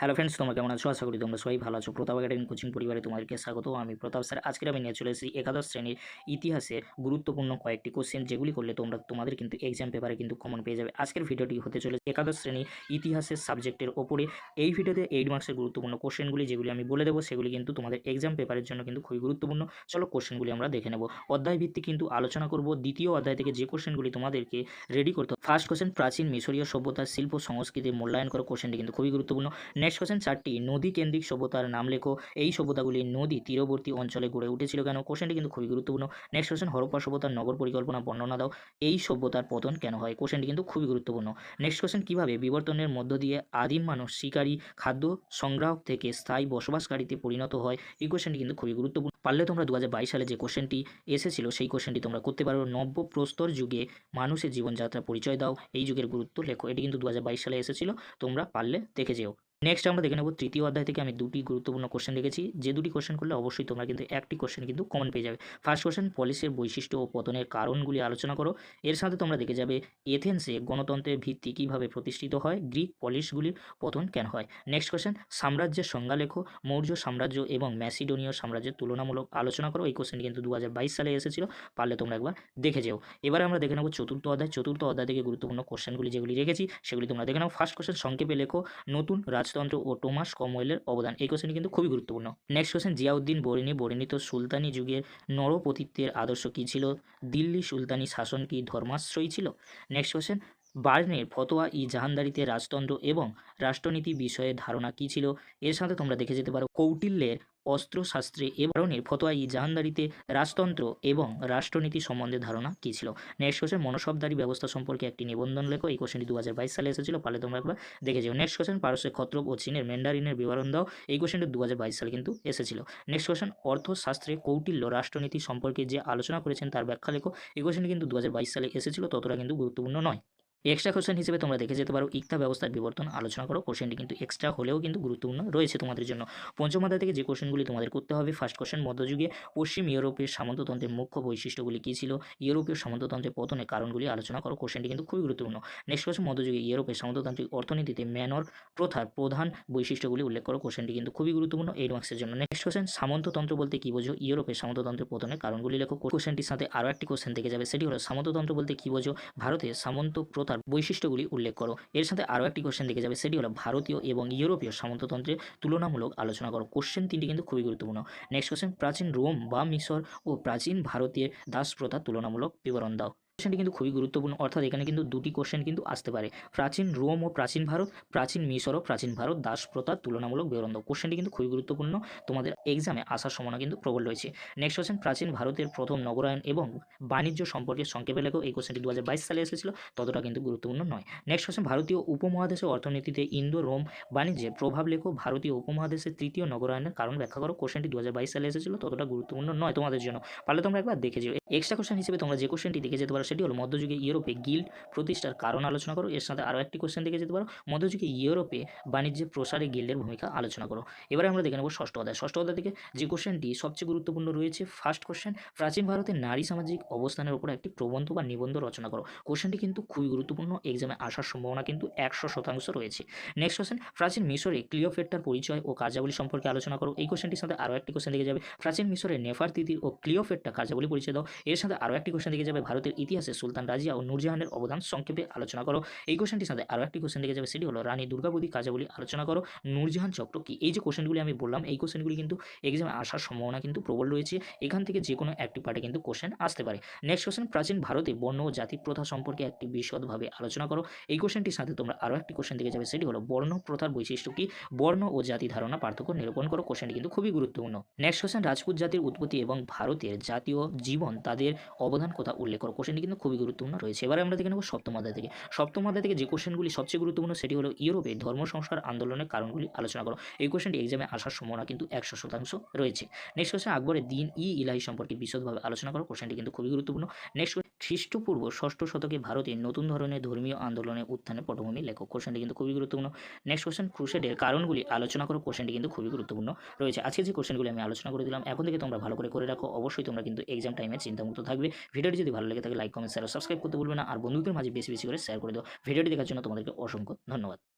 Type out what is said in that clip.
Hello friends তোমরা কেমন আছো? আশা করি তোমরা সবাই ভালো আছো। প্রতাপ একাডেমি কোচিং পরিবারে তোমাদেরকে স্বাগত। আমি প্রতাপ স্যার। আজকের আমি নিয়ে চলে এসেছি একাদশ শ্রেণির ইতিহাসের গুরুত্বপূর্ণ কয়েকটি কোশ্চেন যেগুলি করলে তোমরা, তোমাদের কিন্তু এক্সাম পেপারে কিন্তু কমন পেয়ে যাবে। আজকের ভিডিওটি হতে চলে একাদশ শ্রেণি ইতিহাসের সাবজেক্টের ওপরে। এই ভিডিওতে এইট মার্কসের গুরুত্বপূর্ণ কোশ্চেনগুলি যেগুলি আমি বলে দেবো, সেগুলি কিন্তু তোমাদের এক্সাম পেপারের জন্য কিন্তু খুবই গুরুত্বপূর্ণ। চলো কোশ্চেনগুলি আমরা দেখে নেব। অধ্যায় ভিত্তিক কিন্তু আলোচনা করব। দ্বিতীয় অধ্যায় থেকে যে কোশ্চেনগুলি তোমাদেরকে রেডি করতে ফার্স্ট কোশ্চেন প্রাচীন মিশরীয় সভ্যতার শিল্প সংস্কৃতির মূল্যায়ন করো। কোশ্চেনটি কিন্তু খুবই গুরুত্বপূর্ণ। নেক্সট কোশ্চেন চারটি নদী কেন্দ্রিক সভ্যতার নাম লেখো। এই সভ্যতাগুলি নদী তীরবর্তী অঞ্চলে গড়ে উঠেছিল কেন? কোশ্চেনটি কিন্তু খুবই গুরুত্বপূর্ণ। নেক্সট কোশ্চেন হরপ্পা সভ্যতার নগর পরিকল্পনা বর্ণনা দাও। এই সভ্যতার পতন কেন হয়? কোশ্চেনটি কিন্তু খুবই গুরুত্বপূর্ণ। নেক্সট কোশ্চেন কীভাবে বিবর্তনের মধ্য দিয়ে আদিম মানুষ শিকারী, খাদ্য সংগ্রাহক থেকে স্থায়ী বসবাসকারীতে পরিণত হয়? এই কোশ্চেনটি কিন্তু খুবই গুরুত্বপূর্ণ। পারলে তোমরা দু হাজার বাইশ সালে যে কোশ্চেনটি এসেছিল, সেই কোশ্চেনটি তোমরা করতে পারো। নব্য প্রস্তর যুগে মানুষের জীবনযাত্রা পরিচয় দাও। এই যুগের গুরুত্ব লেখো। এটি কিন্তু দু হাজার বাইশ সালে এসেছিল। তোমরা পারলে দেখে যেও। নেক্সট আমরা দেখে নেব তৃতীয় অধ্যায় থেকে আমি দুটি গুরুত্বপূর্ণ কোশ্চেন দেখেছি। যে দুটি কোশ্চেন করলে অবশ্যই তোমরা কিন্তু একটি কোশ্চেন কিন্তু কমন পেয়ে যাবে। ফার্স্ট কোশ্চেন পলিসির বৈশিষ্ট্য ও পতনের কারণগুলি আলোচনা করো। এর সাথে তোমরা দেখে যাবে এথেন্সে গণতন্ত্রের ভিত্তি কীভাবে প্রতিষ্ঠিত হয় গ্রিক পলিসগুলির পতন কেন হয়। নেক্সট কোশ্চেন সাম্রাজ্যের সংজ্ঞা লেখো মৌর্য সাম্রাজ্য এবং ম্যাসিডোনীয় সাম্রাজ্যের তুলনামূলক আলোচনা করো। এই কোশ্চেনটি কিন্তু দু হাজার বাইশ সালে এসেছিল, পারলে তোমরা একবার দেখে যেও। এবারে আমরা দেখে নেব চতুর্থ অধ্যায়। চতুর্থ অধ্যায় থেকে গুরুত্বপূর্ণ কোশ্চেনগুলি যেগুলি রেখেছি, সেগুলি তোমরা দেখে নাও। ফার্স্ট কোশ্চেন সংক্ষেপে লেখো, নতুন রাজতন্ত্র ও টোমাস কমওয়েলের অবদান। এই কোশ্চেনটি কিন্তু খুবই গুরুত্বপূর্ণ। Next question Ziauddin Barani. বর্ণিত সুলতানি যুগের নরপতিত্বের আদর্শ কী ছিল? দিল্লি সুলতানি শাসন কি ধর্মাশ্রয়ী ছিল? নেক্সট কোশ্চেন বার্নের ফতোয়া ই জাহানদারিতে রাজতন্ত্র এবং রাষ্ট্রনীতি বিষয়ে ধারণা কী ছিল? এর সাথে তোমরা দেখে যেতে পারো। কৌটিল্যের অস্ত্রশাস্ত্রে এ ধরনের ফতোয়া ই জাহানদারিতে রাজতন্ত্র এবং রাষ্ট্রনীতি সম্বন্ধে ধারণা কী ছিল? নেক্সট কোশ্চেন মনসবদারি ব্যবস্থা সম্পর্কে একটি নিবন্ধন লেখো। এই কোশ্চেনটি দু সালে এসেছিল। পারলে তোমরা একবার দেখে যাও। নেক্সট কোশ্চেন পারস্যের খত্রক ও চীনের ম্যান্ডারিনের বিবরণ দাও। এই কোশ্চেনটি দু সালে কিন্তু এসেছিল। নেক্সট কোশ্চেন অর্থশাস্ত্রে কৌটিল্য রাষ্ট্রনীতি সম্পর্কে যে আলোচনা করেছেন তার ব্যাখ্যা লেখো। এই কোশ্চেনটি কিন্তু দু হাজার বাইশ সালে এসেছিল। ততটা কিন্তু গুরুত্বপূর্ণ নয়। এক্সট্রা কোশ্চেন হিসেবে তোমরা দেখে যেতে পারো। ইকতা ব্যবস্থার বিবর্তন আলোচনা করো। কোশ্চেনটি কিন্তু এক্সট্রা হলেও কিন্তু গুরুত্বপূর্ণ রয়েছে তোমাদের জন্য। পঞ্চম অধ্যায় থেকে যে কোশ্চেনগুলি তোমাদের করতে হবে ফার্স্ট কোশ্চেন মধ্যযুগে পশ্চিম ইউরোপের সামন্ততন্ত্রের মুখ্য বৈশিষ্ট্যগুলি কী ছিল? ইউরোপীয় সামন্ততন্ত্রের পতনের কারণগুলি আলোচনা করো। কোশ্চেনটি কিন্তু খুবই গুরুত্বপূর্ণ। নেক্সট কোশ্চেন মধ্যযুগে ইউরোপের সামন্ততান্ত্রিক অর্থনীতিতে ম্যানর প্রথার প্রধান বৈশিষ্ট্যগুলি উল্লেখ করো। কোশ্চেনটি কিন্তু খুবই গুরুত্বপূর্ণ এই মার্কসের জন্য। নেক্সট কোশ্চেন সামন্ততন্ত্র বলতে কী বোঝো? ইউরোপের সামন্ততন্ত্রের পতনের কারণগুলি লেখো। কোশ্চেনটির সাথে আরও একটি কোশ্চেন থেকে যাবে। সেটি হলো, সামন্ততন্ত্র বলতে কী বোঝো? ভারতের সামন্ত প্রথার বৈশিষ্ট্যগুলি উল্লেখ করো। এর সাথে আরও একটি কোশ্চেন দেখে যাবে, সেটি হলো ভারতীয় এবং ইউরোপীয় সামন্ততন্ত্রের তুলনামূলক আলোচনা করো। কোশ্চেন তিনটি কিন্তু খুবই গুরুত্বপূর্ণ। নেক্সট কোশ্চেন প্রাচীন রোম বা মিশর ও প্রাচীন ভারতীয় দাস প্রথা তুলনামূলক বিবরণ দাও। কোশ্চেনটি কিন্তু খুবই গুরুত্বপূর্ণ। অর্থাৎ এখানে কিন্তু দুটি কোশ্চেন কিন্তু আসতে পারে। প্রাচীন রোম ও প্রাচীন ভারত, প্রাচীন মিশর ও প্রাচীন ভারত দাস প্রথার তুলনামূলক বিবরণ দাও কোশ্চেনটি কিন্তু খুবই গুরুত্বপূর্ণ। তোমাদের এক্সামে আসার সম্ভাবনা কিন্তু প্রবল রয়েছে। নেক্সট কোশ্চেন প্রাচীন ভারতের প্রথম নগরায়ন এবং বাণিজ্য সম্পর্কে সংক্ষেপে লেখো। এই কোশ্চেনটি দু হাজার বাইশ সালে এসেছিল, ততটা কিন্তু গুরুত্বপূর্ণ নয়। নেক্সট কোশ্চেন ভারতীয় উপমহাদেশের অর্থনীতিতে ইন্দো রোম বাণিজ্যে প্রভাব লেখো। ভারতীয় উপমহাদেশের তৃতীয় নগরায়নের কারণ ব্যাখ্যা করো। কোশ্চেনটি দু হাজার বাইশ সালে এসেছিল, ততটা গুরুত্বপূর্ণ নয় তোমাদের জন্য। পারলে তোমরা একবার দেখে যেও। এক্সট্রা কোশ্চেন হিসেবে তোমরা যে কোশ্চেনটি দেখে যেতে পারো সেটি হলো মধ্যযুগে ইউরোপে গিল্ড প্রতিষ্ঠার কারণ আলোচনা করো। এর সাথে আরও একটি কোশ্চেন দেখে যেতে পারো। মধ্যযুগে ইউরোপে বাণিজ্যের প্রসারে গিল্ডের ভূমিকা আলোচনা করো। এবারে আমরা দেখে নেব ষষ্ঠ অধ্যায়। ষষ্ঠ অধ্যায় থেকে যে কোশ্চেনটি সবচেয়ে গুরুত্বপূর্ণ রয়েছে ফার্স্ট কোশ্চেন প্রাচীন ভারতের নারী সামাজিক অবস্থানের উপর একটি প্রবন্ধ বা নিবন্ধ রচনা করো। কোশ্চেনটি কিন্তু খুবই গুরুত্বপূর্ণ। এক্সামে আসার সম্ভাবনা কিন্তু একশো শতাংশ রয়েছে। নেক্সট কোশ্চেন প্রাচীন মিশরে ক্লিওফেট্টার পরিচয় ও কার্যাবলী সম্পর্কে আলোচনা করো। এই কোশ্চেনটির সাথে আরও একটি কোশ্চেন দেখে যাবে। প্রাচীন মিশরে নেফার তিতির ও ক্লিওফেট্টা কার্যাবলী পরিচয় দাও। এর সাথে আরও একটি কোশ্চেন দেখে যাবে। ভারতের ইতিহাসে সুলতান রাজিয়া ও নূরজাহানের অবদান সংক্ষেপে আলোচনা করো। এই কোশ্চেনটির সাথে আরও একটি কোশ্চেন দেখে যাবে, সেটি হলো রানী দুর্গাবতী কার্যাবলী আলোচনা করো। নূরজাহান চক্র কি? এই যে কোশ্চেনগুলি আমি বললাম, এই কোশ্চেনগুলি কিন্তু এক্সামে আসার সম্ভাবনা কিন্তু প্রবল রয়েছে। এখান থেকে যে কোনো একটি পার্টে কিন্তু কোশ্চেন আসতে পারে। নেক্সট কোশ্চেন প্রাচীন ভারতে বর্ণ ও জাতি প্রথা সম্পর্কে একটি বিশদভাবে আলোচনা করো। এই কোশ্চেনটির সাথে তোমরা আরও একটি কোশ্চেন দেখে যাবে, সেটি হলো বর্ণ প্রথার বৈশিষ্ট্য কি? বর্ণ ও জাতি ধারণা পার্থক্য নিরূপণ করো। কোশ্চেনটি কিন্তু খুবই গুরুত্বপূর্ণ। নেক্সট কোশ্চেন রাজপুত জাতির উৎপত্তি এবং ভারতের জাতীয় জীবন তাদের অবদান কথা উল্লেখ করো? কোশ্চেনটি কিন্তু খুবই গুরুত্বপূর্ণ রয়েছে। এবারে আমরা দেখে নেব সপ্তম অধ্যায় থেকে। সপ্তম অধ্যায় থেকে যে কোশ্চেনগুলি সবচেয়ে গুরুত্বপূর্ণ সেটি হলো ইউরোপে ধর্ম সংস্কার আন্দোলনের কারণগুলি আলোচনা করো। এই কোশ্চেনটি এক্সামে আসার সম্ভাবনা কিন্তু একশো শতাংশ রয়েছে। নেক্সট কোশ্চেন আকবরের দিন ই ইলাহি সম্পর্কে বিশদভাবে আলোচনা করো। কোশ্চেনটি কিন্তু খুবই গুরুত্বপূর্ণ। নেক্সট খ্রিস্টপূর্ব ষষ্ঠ শতকে ভারতে নতুন ধরনের ধর্মীয় আন্দোলনের উত্থানের পটভূমি। লেখক, কোশ্চেনটি কিন্তু খুবই গুরুত্বপূর্ণ। নেক্সট কোশ্চেন ক্রুশেডের কারণগুলি আলোচনা করো। কোশ্চেনটি কিন্তু খুবই গুরুত্বপূর্ণ। রয়েছে আজকে যে কোশ্চেনগুলি আমি আলোচনা করে দিলাম। এখন থেকে তোমরা ভালো করে করে রাখো। অবশ্যই তোমরা কিন্তু এক্সাম টাইমে চিন্তামুক্ত থাকবে। ভিডিওটি যদি ভালো লেগে থাকে লাইক কমেন্ট শেয়ার সাবস্ক্রাইব করতে ভুলবে না। আর বন্ধুদের মাঝে বেশি বেশি করে শেয়ার করে দাও। ভিডিওটি দেখার জন্য তোমাদেরকে অসংখ্য ধন্যবাদ।